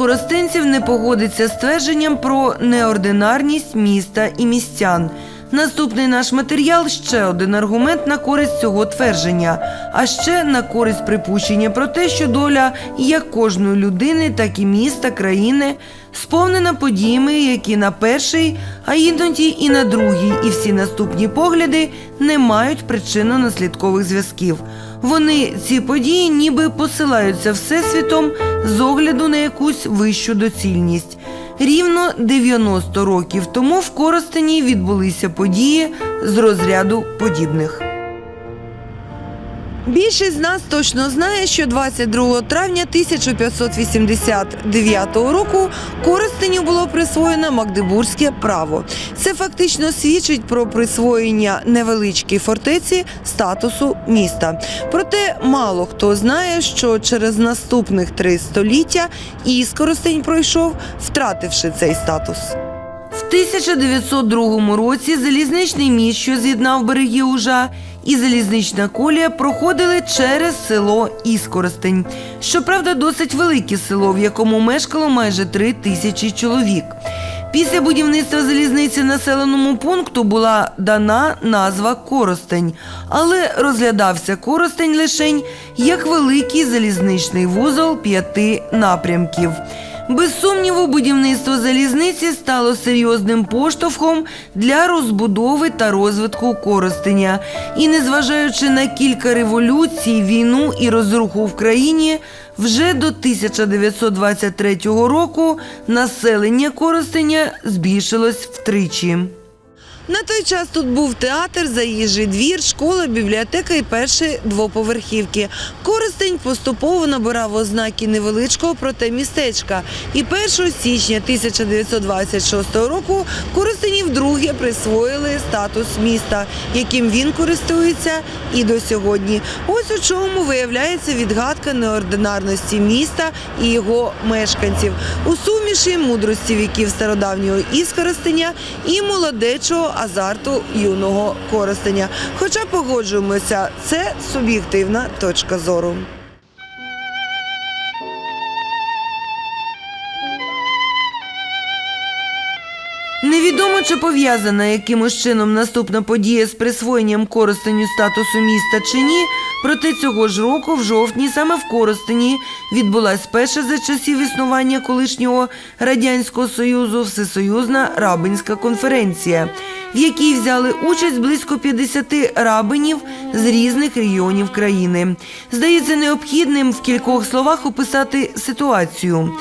коростенців не погодиться з твердженням про неординарність міста і містян. Наступний наш матеріал ще один аргумент на користь цього твердження, а ще на користь припущення про те, що доля як кожної людини, так і міста, країни сповнена подіями, які на перший, а іноді і на другий, і всі наступні погляди не мають причинно-наслідкових зв'язків. Вони ці події ніби посилаються всесвітом з огляду на якусь вищу доцільність. Рівно 90 років тому в Коростені відбулися події з розряду подібних. Більшість з нас точно знає, що 22 травня 1589 року Коростеню було присвоєно Магдебурзьке право. Це фактично свідчить про присвоєння невеличкій фортеці статусу міста. Проте мало хто знає, що через наступних три століття Іскоростень пройшов, втративши цей статус. В 1902 році залізничний міст, що з'єднав береги Ужа, і залізнична колія проходили через село Іскоростень. Щоправда, досить велике село, в якому мешкало майже три тисячі чоловік. Після будівництва залізниці населеному пункту була дана назва Коростень, але розглядався Коростень лишень як великий залізничний вузол п'яти напрямків. Без сумніву, будівництво залізниці стало серйозним поштовхом для розбудови та розвитку Коростеня. І незважаючи на кілька революцій, війну і розруху в країні, вже до 1923 року населення Коростеня збільшилось втричі. На той час тут був театр, заїжджий двір, школа, бібліотека і перші двоповерхівки. Коростень поступово набирав ознаки невеличкого, проте містечка. І 1 січня 1926 року Коростені вдруге присвоїли статус міста, яким він користується і до сьогодні. Ось у чому виявляється відгадка неординарності міста і його мешканців у суміші мудрості віків стародавнього іскоростеня і молодечого азарту юного коростеня. Хоча погоджуємося, це суб'єктивна точка зору. Невідомо, чи пов'язана якимось чином наступна подія з присвоєнням Коростеню статусу міста чи ні. Проте цього ж року, в жовтні, саме в Коростені відбулась перша за часів існування колишнього радянського союзу всесоюзна рабинська конференція, в якій взяли участь близько 50 рабинів з різних регіонів країни. Здається, необхідним в кількох словах описати ситуацію.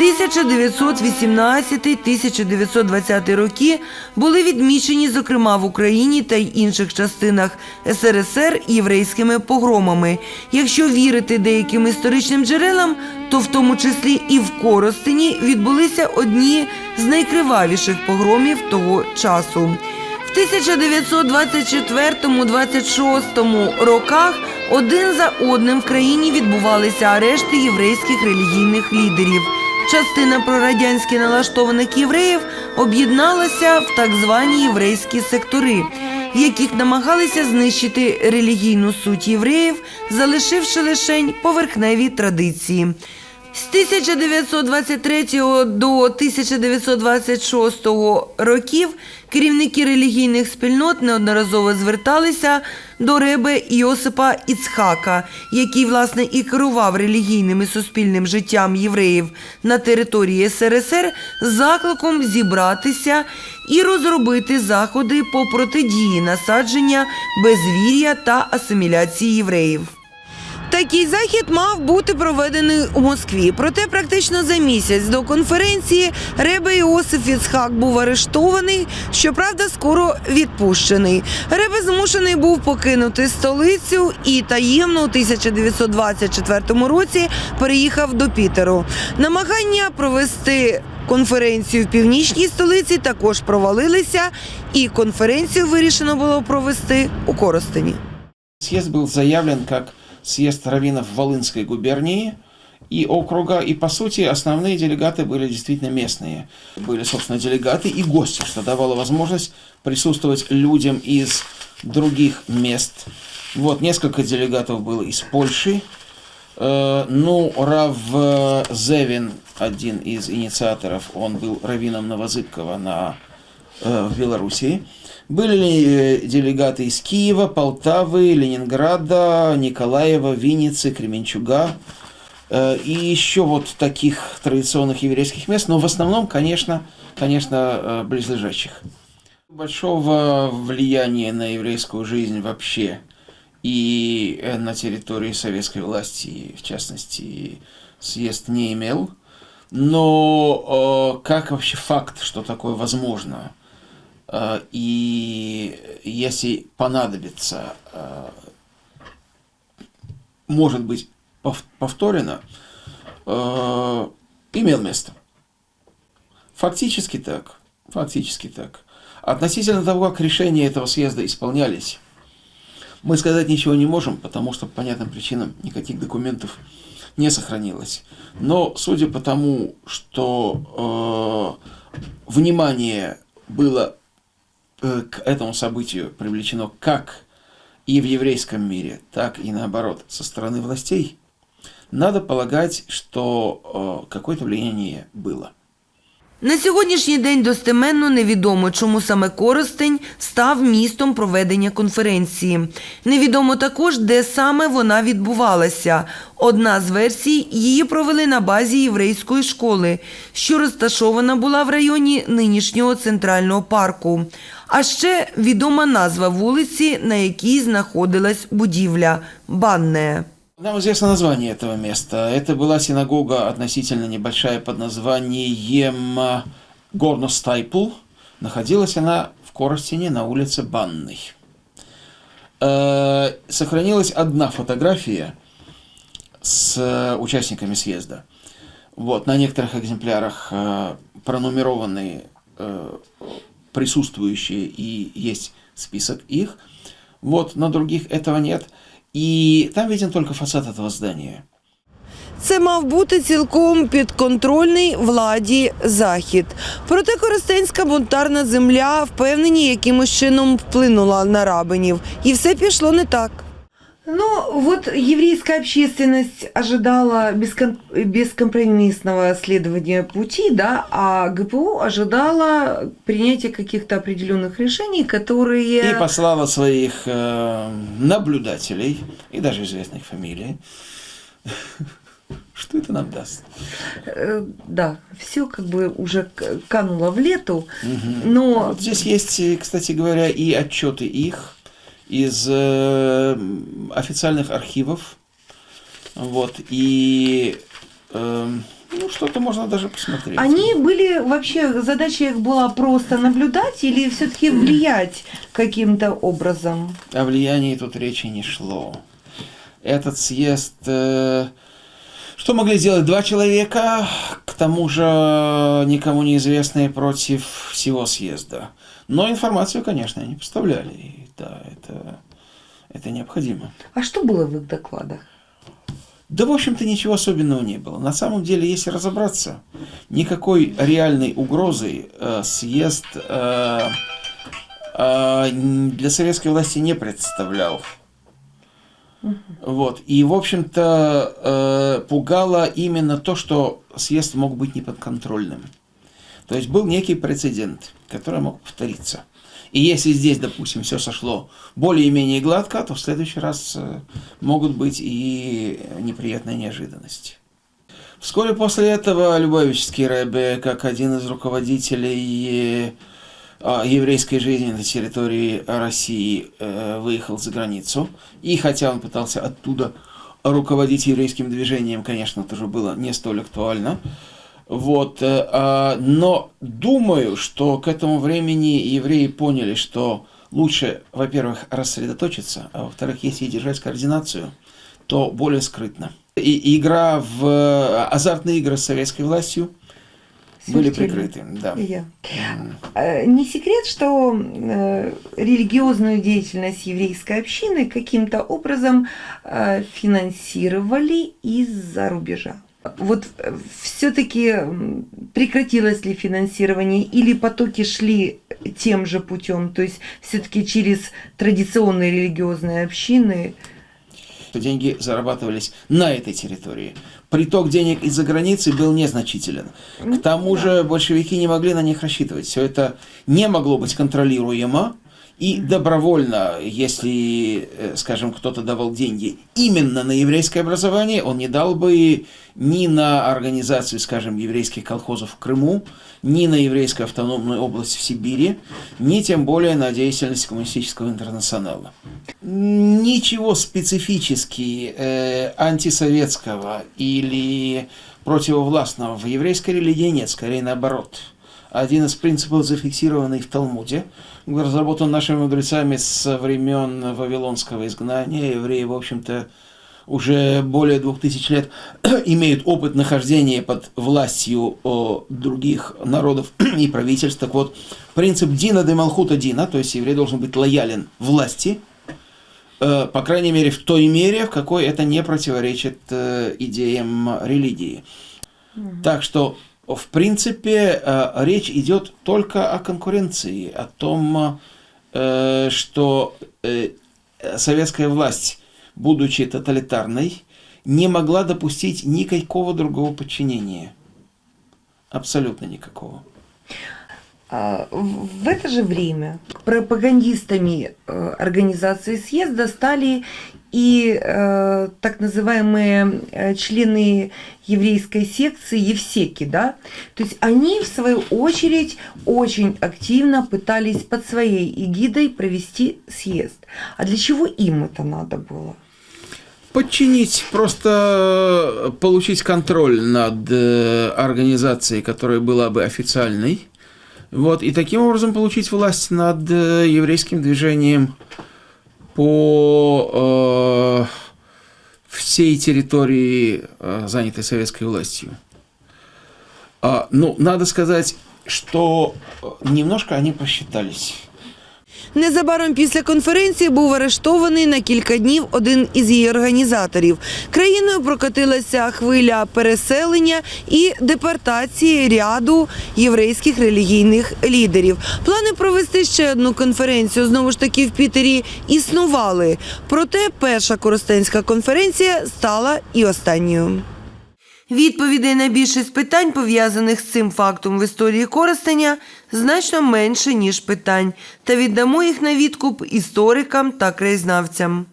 1918-1920 роки були відмічені, зокрема в Україні та й інших частинах СРСР єврейськими погромами. Якщо вірити деяким історичним джерелам, то в тому числі і в Коростені відбулися одні з найкривавіших погромів того часу. В 1924-26 роках один за одним в країні відбувалися арешти єврейських релігійних лідерів. Частина прорадянськи налаштованих євреїв об'єдналася в так звані єврейські сектори, в яких намагалися знищити релігійну суть євреїв, залишивши лишень поверхневі традиції. З 1923 до 1926 років керівники релігійних спільнот неодноразово зверталися до реби Йосипа Іцхака, який власне і керував релігійним і суспільним життям євреїв на території СРСР з закликом зібратися і розробити заходи по протидії насадження безвір'я та асиміляції євреїв. Такий захід мав бути проведений у Москві. Проте практично за місяць до конференції Ребе Іосиф Іцхак був арештований, щоправда, скоро відпущений. Ребе змушений був покинути столицю і таємно у 1924 році переїхав до Пітеру. Намагання провести конференцію в північній столиці також провалилися, і конференцію вирішено було провести у Коростені. Съезд был заявлен как съезд раввинов Волынской губернии и округа, и по сути основные делегаты были действительно местные. Были, собственно, делегаты и гости, что давало возможность присутствовать людям из других мест. Вот, несколько делегатов было из Польши. Э, Ну, Рав э, Зевин один из инициаторов, он был раввином Новозыбкова на, э, в Белоруссии. Были ли э, делегаты из Киева, Полтавы, Ленинграда, Николаева, Винницы, Кременчуга э, и еще вот таких традиционных еврейских мест, но в основном, конечно, конечно, э, близлежащих. Большого влияния на еврейскую жизнь вообще и на территории советской власти, в частности, съезд не имел. Но э, как вообще факт, что такое возможно, и если понадобится, э, может быть пов- повторено, э, имел место. Фактически так. Фактически так. Относительно того, как решения этого съезда исполнялись, мы сказать ничего не можем, потому что по понятным причинам никаких документов не сохранилось. Но судя по тому, что э, внимание было э, к этому событию привлечено как и в еврейском мире, так и наоборот со стороны властей, надо полагать, что э, какое-то влияние было. На сьогоднішній день достеменно невідомо, чому саме Коростень став містом проведення конференції. Невідомо також, де саме вона відбувалася. Одна з версій її провели на базі єврейської школи, що розташована була в районі нинішнього центрального парку. А ще відома назва вулиці, на якій знаходилась будівля Банне. Нам известно название этого места. Это была синагога относительно небольшая под названием э, Горностайпл. Находилась она в Коростине на улице Банной. Э, Сохранилась одна фотография с э, участниками съезда. Вот, на некоторых экземплярах э, пронумерованы э, присутствующие и есть список их. Вот, на других этого нет. И там виден только фасад этого здания. Це мав бути цілком підконтрольний владі захід. Проте Коростенська бунтарна земля впевнені якимось чином вплинула на рабинів, і все пішло не так. Ну, вот еврейская общественность ожидала бескон- бескомпромиссного следования пути, да, а ГПУ ожидала принятия каких-то определенных решений, которые... И послала своих э, наблюдателей, и даже известных фамилий. Что это нам даст? Э, Да, все как бы уже кануло в лету, но Вот здесь есть, кстати говоря, и отчеты их из э, официальных архивов. Вот, и эм, ну, что-то можно даже посмотреть. Они были вообще, задача их была просто наблюдать или все-таки влиять каким-то образом? О влиянии тут речи не шло. Этот съезд... э, что могли сделать два человека, к тому же никому неизвестные против всего съезда. Но информацию, конечно, они поставляли. Да, это, это необходимо. А что было в их докладах? Да, в общем-то, ничего особенного не было. На самом деле, если разобраться, никакой реальной угрозы э, съезд э, э, для советской власти не представлял. Вот. И, в общем-то, э, пугало именно то, что съезд мог быть неподконтрольным. То есть был некий прецедент, который мог повториться. И если здесь, допустим, все сошло более-менее гладко, то в следующий раз э, могут быть и неприятные неожиданности. Вскоре после этого Любавический Рэбе, как один из руководителей э, еврейской жизни на территории России, э, выехал за границу. И хотя он пытался оттуда руководить еврейским движением, конечно, тоже было не столь актуально. Вот, э, а, но думаю, что к этому времени евреи поняли, что лучше, во-первых, рассредоточиться, а во-вторых, если держать координацию, то более скрытно. И игра в э, азартные игры с советской властью были прикрыты. Да. М. Э, Не секрет, что религиозную деятельность еврейской общины каким-то образом финансировали из-за рубежа. Вот все-таки прекратилось ли финансирование или потоки шли тем же путем, то есть все-таки через традиционные религиозные общины? что деньги зарабатывались на этой территории. приток денег из-за границы был незначителен. К тому же большевики не могли на них рассчитывать. Все это не могло быть контролируемо. И добровольно, если, э, скажем, кто-то давал деньги именно на еврейское образование, он не дал бы ни на организацию, скажем, еврейских колхозов в Крыму, ни на еврейскую автономную область в Сибири, ни тем более на деятельность коммунистического интернационала. Ничего специфически э, антисоветского или противовластного в еврейской религии нет, скорее наоборот. Один из принципов, зафиксированный в Талмуде, разработан нашими мудрецами со времен Вавилонского изгнания. Евреи, в общем-то, уже более двух тысяч лет имеют опыт нахождения под властью о, других народов и правительств. Так вот, принцип Дина де Малхута Дина, то есть еврей должен быть лоялен власти, э, по крайней мере, в той мере, в какой это не противоречит э, идеям религии. Так что, в принципе, э, речь идет только о конкуренции, о том, э, что э, советская власть, будучи тоталитарной, не могла допустить никакого другого подчинения. Абсолютно никакого. А, В это же время пропагандистами организации съезда стали и э, так называемые э, члены еврейской секции Евсеки, да, то есть они в свою очередь очень активно пытались под своей эгидой провести съезд. А для чего им это надо было? Подчинить, просто получить контроль над э, организацией, которая была бы официальной. Вот, и таким образом получить власть над э, еврейским движением по э, всей территории, э, занятой советской властью. А, ну, надо сказать, что э, немножко они просчитались. Незабаром після конференції був арештований на кілька днів один із її організаторів. Країною прокотилася хвиля переселення і депортації ряду єврейських релігійних лідерів. Плани провести ще одну конференцію знову ж таки в Пітері існували. Проте перша Коростенська конференція стала і останньою. Відповідей на більшість питань, пов'язаних з цим фактом в історії користення, значно менше, ніж питань, та віддамо їх на відкуп історикам та краєзнавцям.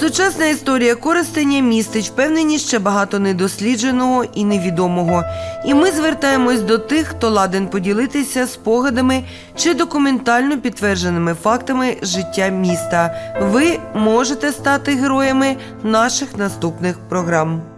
Сучасна історія користення містить впевненість ще багато недослідженого і невідомого. І ми звертаємось до тих, хто ладен поділитися спогадами чи документально підтвердженими фактами життя міста. Ви можете стати героями наших наступних програм.